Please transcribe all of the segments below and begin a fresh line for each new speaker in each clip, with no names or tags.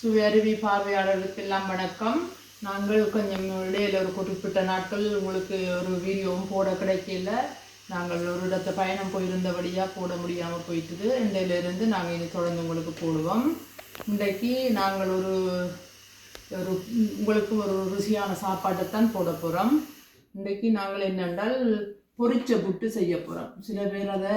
சுயருவி பார்வையாளர்களுக்கு எல்லாம் வணக்கம். நாங்கள் கொஞ்சம் இடையில ஒரு குறிப்பிட்ட நாட்கள் உங்களுக்கு ஒரு வீடியோவும் போட கிடைக்கல. நாங்கள் ஒரு இடத்த பயணம் போயிருந்தபடியாக போட முடியாமல் போயிட்டுது. இன்றையிலிருந்து நாங்கள் இனி தொடர்ந்து உங்களுக்கு போடுவோம். இன்றைக்கு நாங்கள் ஒரு ஒரு உங்களுக்கு ஒரு ருசியான சாப்பாட்டைத்தான் போட போகிறோம் இன்றைக்கு நாங்கள் என்னென்றால் பொரிச்ச புட்டு செய்ய போகிறோம் சில பேர் அதை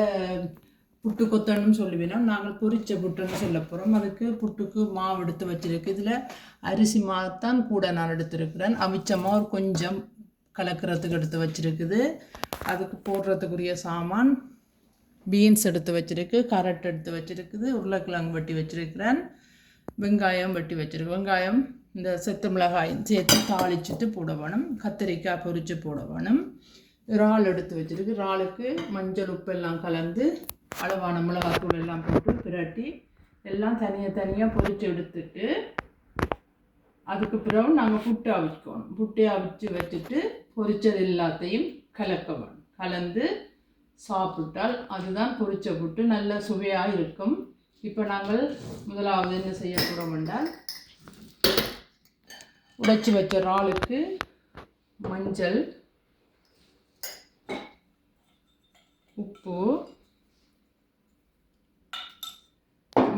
புட்டு கொத்தணும்னு சொல்லுவினோம் நாங்கள் பொரிச்ச புட்டுன்னு சொல்ல போகிறோம் அதுக்கு புட்டுக்கு மாவு எடுத்து வச்சுருக்கு. இதில் அரிசி மாவுத்தான் கூட நான் எடுத்திருக்கிறேன். அமிச்சமாக ஒரு கொஞ்சம் கலக்கிறதுக்கு எடுத்து வச்சுருக்குது. அதுக்கு போடுறதுக்குரிய சாமான் பீன்ஸ் எடுத்து வச்சுருக்கு கரட் எடுத்து வச்சுருக்குது உருளைக்கிழங்கு வெட்டி வச்சுருக்கிறேன் வெங்காயம் வெட்டி வச்சுருக்கேன் வெங்காயம் இந்த செத்து மிளகாயும் சேர்த்து தாளிச்சிட்டு போட வேணும். கத்திரிக்காய் பொரித்து போட வேணும். இறால் எடுத்து வச்சுருக்கு. இறாலுக்கு மஞ்சள் உப்பு எல்லாம் கலந்து அளவான மிளகாத்தூள் எல்லாம் போட்டு பிரட்டி எல்லாம் தனியாக தனியாக பொரித்து எடுத்துட்டு அதுக்கு பிறகு நாங்கள் புட்டு அவிக்கணும் புட்டை அவிச்சு வச்சுட்டு பொரிச்சது எல்லாத்தையும் கலக்க வேணும். கலந்து சாப்பிட்டால் அதுதான் பொரிச்ச புட்டு. நல்ல சுவையாக இருக்கும். இப்போ நாங்கள் முதலாவது என்ன செய்ய போகிறோம் என்றால் உடைச்சி வச்ச இறாலுக்கு மஞ்சள் உப்பு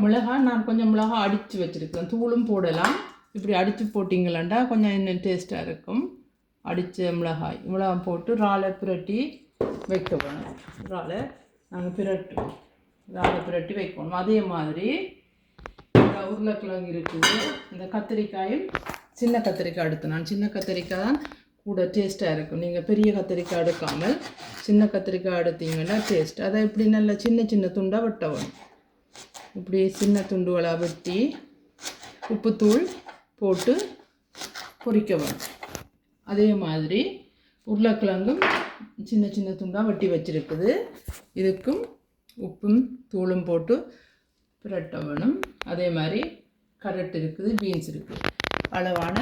மிளகாய் நான் கொஞ்சம் மிளகாய் அடித்து வச்சுருக்கேன். தூளும் போடலாம். இப்படி அடித்து போட்டிங்களண்டா கொஞ்சம் இன்னும் டேஸ்ட்டாக இருக்கும். அடித்த மிளகாய். மிளகாய் போட்டு இறாலை பிரட்டி வைக்கணும். இறாலை நாங்கள் பிரட்டுவோம். இறாலை பிரட்டி வைக்கணும். அதே மாதிரி இந்த உருளைக்கிழங்கு இருக்குது. இந்த கத்திரிக்காயும் சின்ன கத்திரிக்காய் எடுத்து நான் சின்ன கத்திரிக்காய் தான் கூட டேஸ்ட்டாக இருக்கும். நீங்கள் பெரிய கத்திரிக்காய் எடுக்காமல் சின்ன கத்திரிக்காய் எடுத்தீங்கன்னா டேஸ்ட் அதை இப்படி நல்லா சின்ன சின்ன துண்டாக வெட்ட வேணும் இப்படி சின்ன துண்டுகளாக வெட்டி உப்புத்தூள் போட்டு பொரிக்க வேணும் அதே மாதிரி உருளைக்கிழங்கும் சின்ன சின்ன துண்டாக வெட்டி வச்சிருக்குது. இதுக்கும் உப்பும் தூளும் போட்டு பிரட்ட வேணும் அதே மாதிரி கரட் இருக்குது பீன்ஸ் இருக்குது. அளவான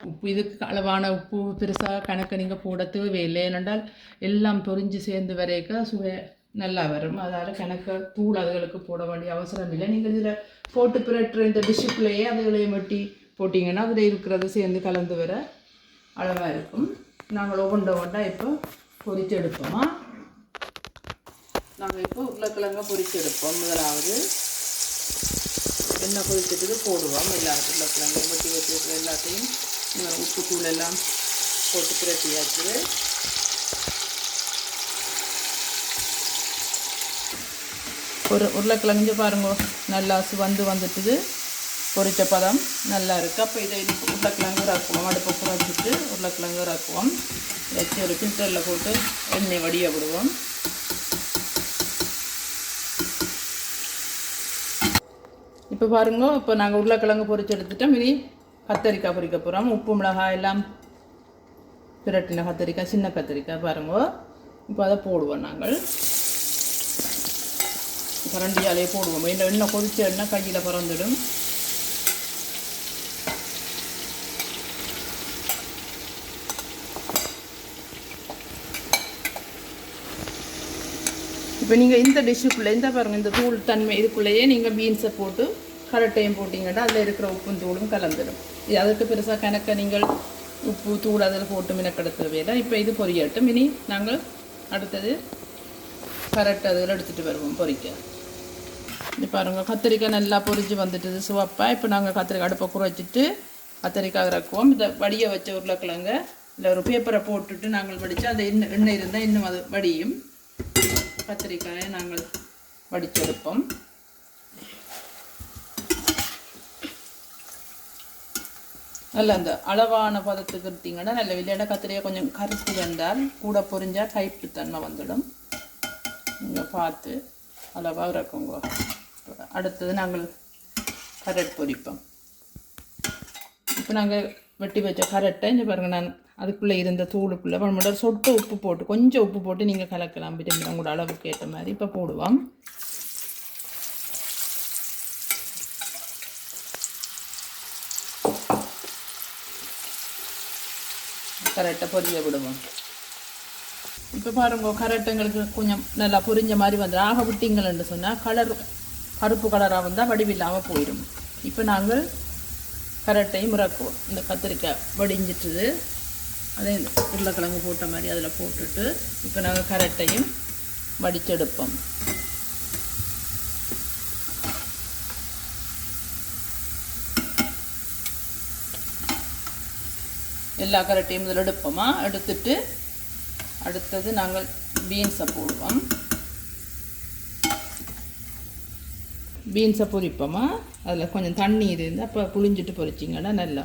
உப்பு இதுக்கு அளவான உப்பு பெருசாக கணக்கு நீங்கள் போட தேவையில்லை. ஏனென்றால் எல்லாம் பொரிஞ்சு சேர்ந்து வரைக்க சுவை நல்லா வரும். அதால் கணக்கு தூள் அதுகளுக்கு போட வேண்டிய அவசரம் இல்லை. நீங்கள் இதில் போட்டு பிரட்டுற இந்த டிஷ்ஷுக்குள்ளேயே அதுகளையும் வெட்டி போட்டிங்கன்னா அதில் இருக்கிறது சேர்ந்து கலந்து வர அளவாக இருக்கும். நாங்கள் ஒவ்வொன்றை ஒன்றா இப்போ பொரிச்சு எடுப்போமா? நாங்கள் இப்போ உருளைக்கிழங்க பொரிச்சு எடுப்போம். முதலாவது எண்ணெய் பொரிச்சிட்டு போடுவோம். எல்லா உருளைக்கிழங்கு வெட்டி வெட்டி எல்லாத்தையும். உப்பு தூள் எல்லாம் போட்டு பிரட்டியாச்சு. ஒரு உருளைக்கிழங்கு பாருங்க. நல்லா வந்து வந்துட்டுது. பொரித்த பதம் நல்லா இருக்குது அப்போ இதை இது உருளைக்கிழங்கு இறக்குவோம். அடுப்பை குறைச்சிட்டு உருளைக்கிழங்கு இறக்குவோம். வச்சு ஒரு ஃபில்டரில் போட்டு எண்ணெய் வடிய விடுவோம். இப்போ பாருங்க இப்போ நாங்கள் உருளைக்கிழங்கு பொறிச்சு எடுத்துட்டோம். இனி கத்தரிக்காய் பொரிக்க போகிறோம் உப்பு மிளகாய் எல்லாம் பிரட்டின கத்திரிக்காய் சின்ன கத்திரிக்காய் பாருங்க. இப்போ அதை போடுவோம் நாங்கள். கரண்டியாலே போடுவோம். இந்த எண்ணெய் கொதித்த எண்ணெய் கையில் பறந்துடும். இப்போ நீங்கள் இந்த டிஷ்ஷுக்குள்ளே இந்த பாருங்கள் இந்த தூள் தன்மை இதுக்குள்ளேயே நீங்கள் பீன்ஸை போட்டு கரட்டையும் போட்டிங்கன்னா அதில் இருக்கிற உப்பும் தூளும் கலந்துடும் இது அதுக்கு பெருசாக கணக்க நீங்கள் உப்பு தூள் அதில் போட்டு மினக்கெடுத்து வேண்டாம். இப்போ இது பொரியட்டும். இனி நாங்கள் அடுத்தது கரெக்டாக அதில் எடுத்துகிட்டு வருவோம் பொரிக்க. இது பாருங்கள் கத்திரிக்காய் நல்லா பொறிஞ்சு வந்துட்டுது. சிவப்பாக இப்போ நாங்கள் கத்திரிக்காய் அடுப்பை குறைச்சிட்டு கத்திரிக்காய் இறக்குவோம். இதை வடிய வச்ச உருளைக்கிழங்க இல்லை ஒரு பேப்பரை போட்டுட்டு நாங்கள் வடித்து அந்த எண்ணெய் எண்ணெய் இருந்தால் இன்னும் அது வடியும். கத்திரிக்காயை நாங்கள் வடிச்செடுப்போம். நல்ல அந்த அளவான பதத்துக்கு எடுத்திங்கன்னா நல்ல விளையாட கத்திரிக்காய் கொஞ்சம் கருத்து வந்தால் கூட பொரிஞ்சால் கைப்பு தன்மை வந்துடும். நீங்கள் பார்த்து அளவாக இறக்குங்க. அடுத்தது நாங்கள் கரட் பொரிப்போம். இப்போ நாங்கள் வெட்டி வச்ச கரட்டை இங்கே பாருங்கள் நான் அதுக்குள்ளே இருந்த தூளுக்குள்ளே நம்மளோட சொட்டு உப்பு போட்டு கொஞ்சம் உப்பு போட்டு நீங்கள் கலக்கலாம் விட்டமின் உங்களோட அளவுக்கு ஏற்ற மாதிரி இப்போ போடுவோம். கரெக்டாக பொரிய விடுவோம். இப்போ பாருங்க கரெக்டுங்களுக்கு கொஞ்சம் நல்லா பொரிஞ்ச மாதிரி வந்து ஆக விட்டீங்கள்னு சொன்னால் கலர் கருப்பு கலராக வந்தால் வடிவில்லாமல் போயிடும் இப்போ நாங்கள் கரட்டை முறக்குவோம் இந்த கத்திரிக்காய் வடிஞ்சிட்டுது. அதே உருளைக்கிழங்கு போட்ட மாதிரி அதில் போட்டுட்டு இப்போ நாங்கள் கரட்டையும் வடிச்செடுப்போம். எல்லா கரட்டையும் இதில் எடுப்போமா? எடுத்துட்டு அடுத்தது நாங்கள் பீன்ஸை போடுவோம். பீன்ஸை பொரிப்போமா? அதில் கொஞ்சம் தண்ணி இருந்து அப்போ புளிஞ்சிட்டு பொரிச்சிங்கன்னா நல்லா.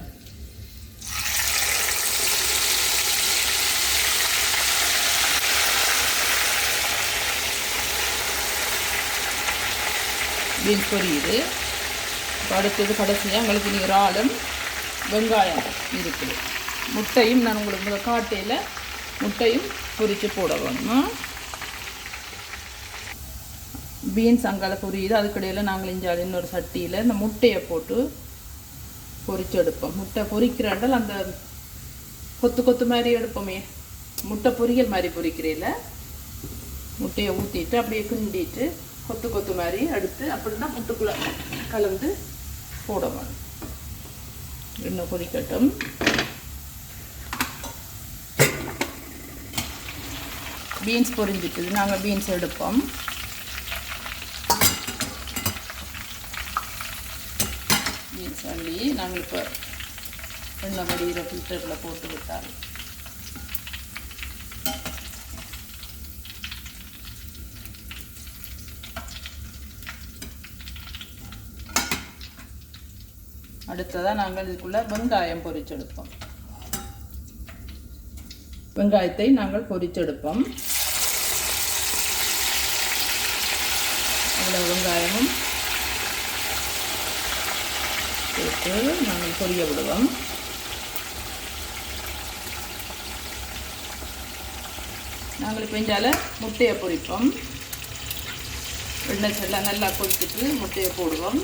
பீன்ஸ் பொரியுது. இப்போ அடுத்தது கடைசியாக எங்களுக்கு இனி இறாலும் வெங்காயம் இருக்குது. முட்டையும் நான் உங்களுக்கு காட்டையில் முட்டையும் பொரித்து போட வேணுமா. பீன்ஸ் அங்கால பொரியுது. அதுக்கடையில் நாங்கள் இஞ்சால் இன்னொரு சட்டியில் இந்த முட்டையை போட்டு பொறிச்சு எடுப்போம் முட்டை பொறிக்கிறாண்டால் அந்த கொத்து கொத்து மாதிரி எடுப்போமே. முட்டை பொரியல் மாதிரி பொரிக்கிறீல முட்டையை ஊற்றிட்டு அப்படியே கிண்டிட்டு கொத்து கொத்து மாதிரி எடுத்து அப்படி தான் முட்டுக்குள்ளே கலந்து போடணும். இன்னும் எண்ணெய் பொரிக்கட்டும் பீன்ஸ் பொரிஞ்சிட்டு நாங்கள் பீன்ஸ் எடுப்போம். சொல்லி நாங்கள் இப்போ எண்ணெய் வடிகிற ஃபில்டரில் போட்டு விட்டால் அடுத்ததாக நாங்கள் இதுக்குள்ளே வெங்காயம் பொரிச்செடுப்போம். வெங்காயத்தை நாங்கள் பொரிச்செடுப்போம். அதில் வெங்காயமும் போட்டு நாங்கள் பொரிய விடுவோம். நாங்கள் இப்போ இஞ்சால முட்டையை பொரிப்போம். எண்ணெய் செல்லாம் நல்லா கொதிச்சுட்டு முட்டையை போடுவோம்.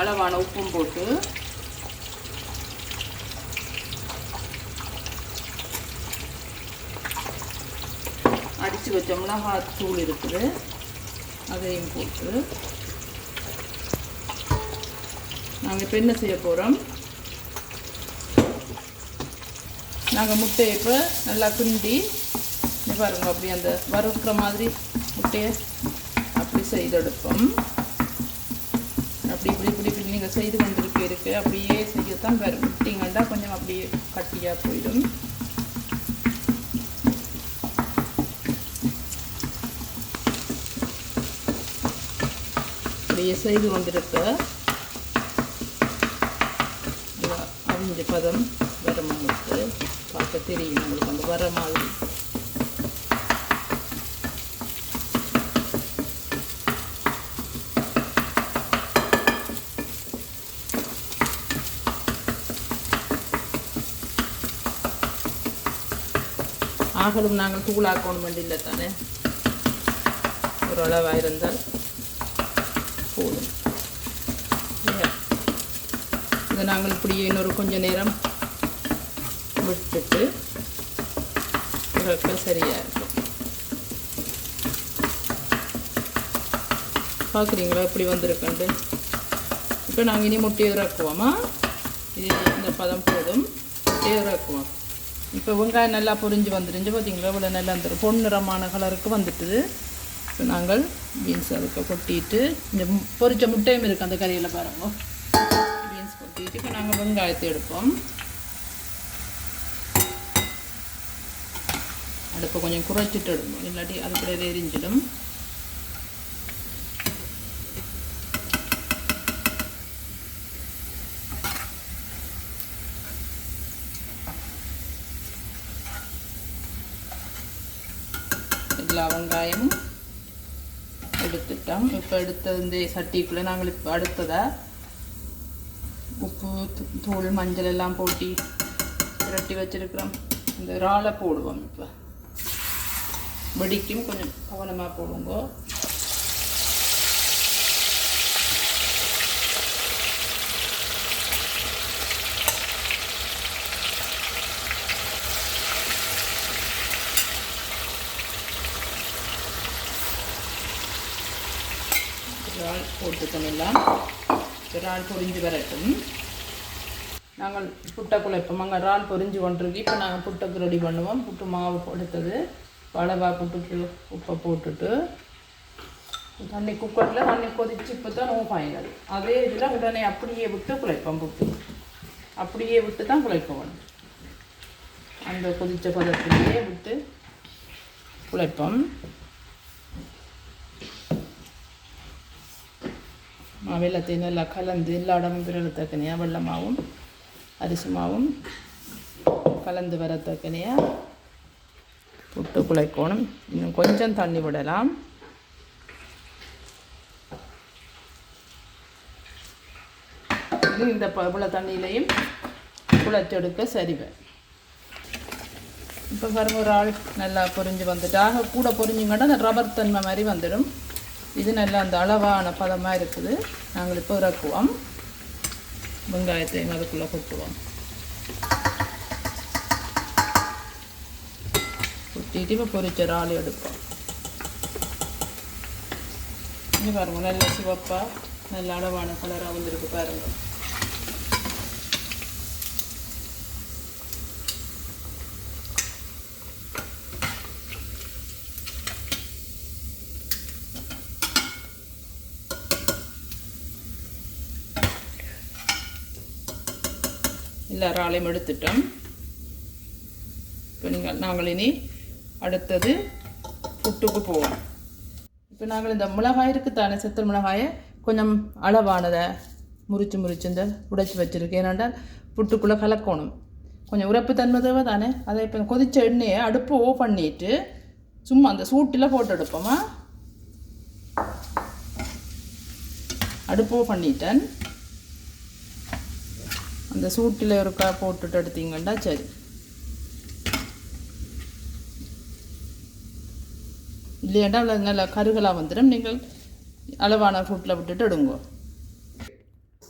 அளவான உப்பும் போட்டு. அடித்து வச்ச மிளகாத்தூள் இருக்குது. அதையும் போட்டு. நாங்கள் இப்போ என்ன செய்ய போகிறோம் நாங்கள் முட்டையை இப்போ நல்லா கிண்டி இங்க பாருங்க அப்படி அந்த வறுக்கிற மாதிரி முட்டையை அப்படி செய்தெடுப்போம். அப்படி இப்படி இப்படி இப்படி நீங்கள் செய்து கொண்டிருக்க இருக்கு அப்படியே செய்யத்தான் வரும். விட்டீங்கன்னா கொஞ்சம் அப்படியே கட்டியாக போயிடும். அப்படியே செய்து கொண்டிருக்க. அவிஞ்ச பதம் வர உங்களுக்கு பார்க்க தெரியும் உங்களுக்கு அந்த வர மாதிரி. ஆகலும் நாங்கள் தூளாக்கணும் வேண்டியில்லை தானே? ஒரு அளவாக இருந்தால் போதும். இதை நாங்கள் இப்படியே இன்னொரு கொஞ்ச நேரம் விட்டுட்டு இறக்க சரியாக இருக்கும். பார்க்குறீங்களா இப்படி வந்திருக்கண்டு இப்போ நாங்கள் இனி முட்டையை இறக்குவோமா? இது இந்த பதம் போதும். முட்டையை இறக்குவோம். இப்போ வெங்காயம் நல்லா பொரிஞ்சு வந்துடுஞ்சு பார்த்தீங்களா? இவ்வளோ நல்லா அந்த பொன்னிறமான கலருக்கு வந்துட்டுது. இப்போ நாங்கள் பீன்ஸ் அதுக்கு கொட்டிட்டு இந்த பொரிச்ச முட்டையும் இருக்குது அந்த கறியில் பாருங்க. பீன்ஸ் கொட்டிட்டு இப்போ நாங்கள் வெங்காயத்தை எடுப்போம். அடுப்பை கொஞ்சம் குறைச்சிட்டு எடுப்போம். இல்லாட்டி அது கூட எரிஞ்சிடும் எல்லா வெங்காயமும் எடுத்துட்டோம் இந்த சட்டிக்குள்ளே நாங்கள் இப்போ அடுத்ததாக உப்பு தூள் மஞ்சள் எல்லாம் போட்டி புரட்டி வச்சிருக்கிறோம். இந்த இறாலை போடுவோம் இப்போ. வெடிக்கும் கொஞ்சம் கவனமாக போடுவோங்க வச்சுருக்கோம் எல்லாம் இறால் பொரிஞ்சு வரட்டும். நாங்கள் புட்டை குழைப்போம் அங்கே இறால் பொரிஞ்சு கொண்டிருக்கு. இப்போ நாங்கள் புட்டுக்கு ரெடி பண்ணுவோம். புட்டு மாவு எடுத்தது. வளவா புட்டுக்கு உப்பை போட்டுட்டு தண்ணி குக்கரில் தண்ணி கொதிச்சு இப்போ தான் நோ ஃபைனல் அதே இதில் உடனே அப்படியே விட்டு குழைப்போம் புட்டு. அப்படியே விட்டு தான் குழைப்போம். அந்த கொதிச்ச பதத்திலேயே விட்டு குழைப்போம். வெள்ளத்தையும் நல்லா கலந்து எல்லா இடமும் பிறகு வெள்ளமாவும் அரிசுமாவும் கலந்து வரத்தக்கனையாக புட்டு குழைக்கணும் இன்னும் கொஞ்சம் தண்ணி விடலாம் இந்த பபுள தண்ணியிலையும் குழைச்செடுக்க சரிவேன் இப்போ பாருங்க ஒரு ஆள் நல்லா பொரிஞ்சு வந்துட்டு ஆக கூட பொறிஞ்சுங்கன்னா அந்த ரப்பர் தன்மை மாதிரி வந்துடும் இது நல்லா அந்த அளவான பதமாக இருக்குது. நாங்கள் இப்போ இறக்குவோம். வெங்காயத்தையும் அதுக்குள்ளே கொட்டுவோம். கொட்டிட்டு இப்போ பொரிச்ச இறால் எடுப்போம். இங்கே பாருங்க நல்ல சிவப்பாக நல்ல அளவான கலராக வந்துருக்கு பாருங்கள் எல்லா இறாலையும் எடுத்துட்டோம். இப்போ நீங்கள் நாங்கள் இனி அடுத்தது புட்டுக்கு போவோம். இப்போ நாங்கள் இந்த மிளகாய் இருக்குத்தானே செத்தல் மிளகாயை கொஞ்சம் அளவானதை முறித்து முறித்து இந்த உடைச்சி வச்சுருக்கேன். ஏன்னாண்டால் புட்டுக்குள்ளே கலக்கணும். கொஞ்சம் உரப்பு தன்மை தேவை தானே. அதை இப்போ கொதித்த எண்ணெயை அடுப்பு ஓ பண்ணிட்டு சும்மா அந்த சூட்டில் போட்டு எடுப்போமா? அடுப்பு ஓ பண்ணிட்டேன். அந்த சூட்டில் இருக்கா போட்டுட்டு எடுத்தீங்கன்னா சரி. இல்லையாண்டா அவ்வளோ நல்லா கருகலாக வந்துடும் நீங்கள் அளவான ஃபுட்டில் விட்டுட்டு எடுங்க.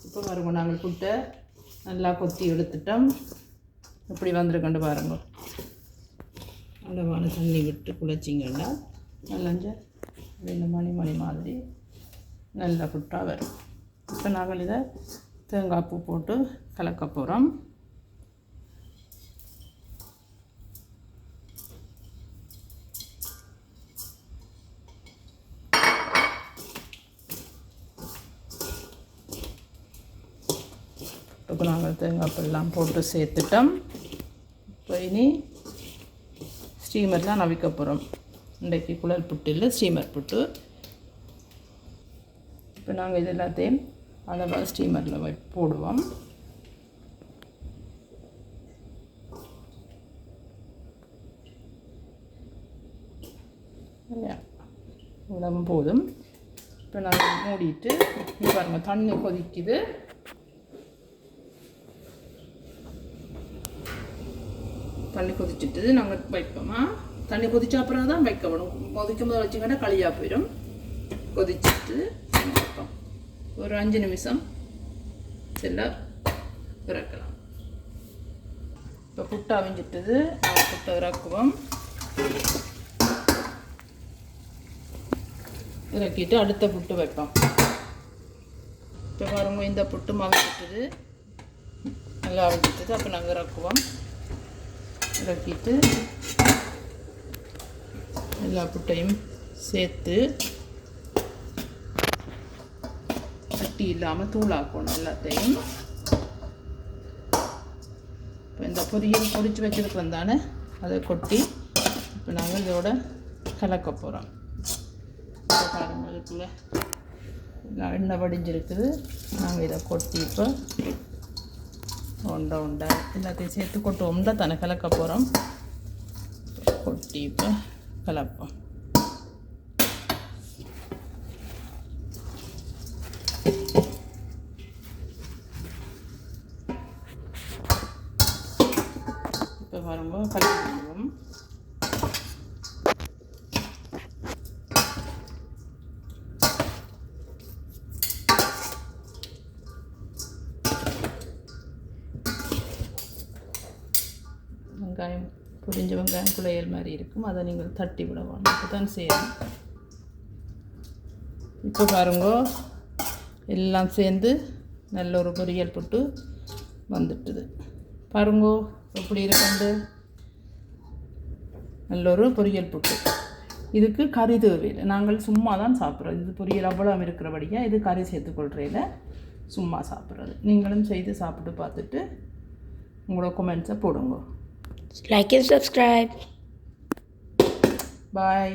இப்போ வருங்க நாங்கள் ஃபுட்டை நல்லா கொத்தி எடுத்துட்டோம். இப்படி வந்துருக்கண்டு பாருங்க. அளவான தண்ணி விட்டு குளிச்சிங்கன்னா நல்லஞ்ச ரெண்டு மணி மணி மாதிரி நல்லா ஃபுட்டாக வரும். இப்போ நாங்கள் இதை தேங்காய் பூ போட்டு கலக்க போகிறோம் இப்போ நாங்கள் தேங்காய்ப்பெல்லாம் போட்டு சேர்த்துட்டோம். இப்போ இனி தான் நவிக்க போகிறோம் இன்றைக்கு குழல் புட்டு இல்லை ஸ்டீமர் புட்டு. இப்போ நாங்கள் இது எல்லாத்தையும் அளவாக ஸ்டீமரில் போடுவோம். இவ்வளவு போதும். இப்போ நாங்கள் மூடிட்டு இப்போ பாருங்கள் தண்ணி கொதிக்குது. தண்ணி கொதிச்சிட்டு நாங்கள் வைப்போமா? தண்ணி கொதிச்ச அப்புறம் தான் வைக்கணும் கொதிக்கும் போது வச்சுக்கோன்னா களியாக போயிடும். கொதிச்சிட்டு வைப்போம். ஒரு அஞ்சு நிமிஷம் செல்ல இறக்கலாம். இப்போ புட்டு அவிஞ்சிட்டது. புட்டை இறக்குவோம். இறக்கிட்டு அடுத்த புட்டு வைப்போம். இப்போ பாருங்க இந்த புட்டு அவிஞ்சிட்டது நல்லா அவிஞ்சிட்டது அப்போ நாங்கள் இறக்குவோம். இறக்கிட்டு எல்லா புட்டையும் சேர்த்து கட்டி இல்லாமல் தூளாக்கணும் எல்லாத்தையும். இப்போ இந்த பொரியல் பொரிச்சு வச்சுருக்கோம் தானே அதை கொட்டி இப்போ நாங்கள் இதோட கலக்க போகிறோம் பாருங்கள் இதுக்குள்ளே. எண்ணெய் வடிஞ்சிருக்குது. நாங்கள் இதை கொட்டி இப்போ உண்டை உண்டை எல்லாத்தையும் சேர்த்து கொட்டு உண்டை தானே கலக்க போகிறோம் கொட்டி இப்போ கலப்போம். இப்போ வரும்போது கலக்கணும் வெங்காயம் புரிஞ்ச மாதிரி இருக்கும். அதை நீங்கள் தட்டி விடணும் அப்போ தான் செய்யணும். இப்போ பாருங்க எல்லாம் சேர்ந்து நல்ல ஒரு பொரியல் புட்டு வந்துட்டுது. பாருங்கோ எப்படி இருக்கண்டு? நல்ல ஒரு பொரியல் புட்டு. இதுக்கு கறி தேவையில்லை. நாங்கள் சும்மா தான் சாப்பிட்றோம். இது பொரியல் அவ்வளோ இருக்கிறபடியாக இது கறி சேர்த்துக்கொள்றையில் சும்மா சாப்பிட்றது. நீங்களும் செய்து சாப்பிட்டு பார்த்துட்டு உங்களோட கொமெண்ட்ஸை போடுங்க.
Like and subscribe.
பாய்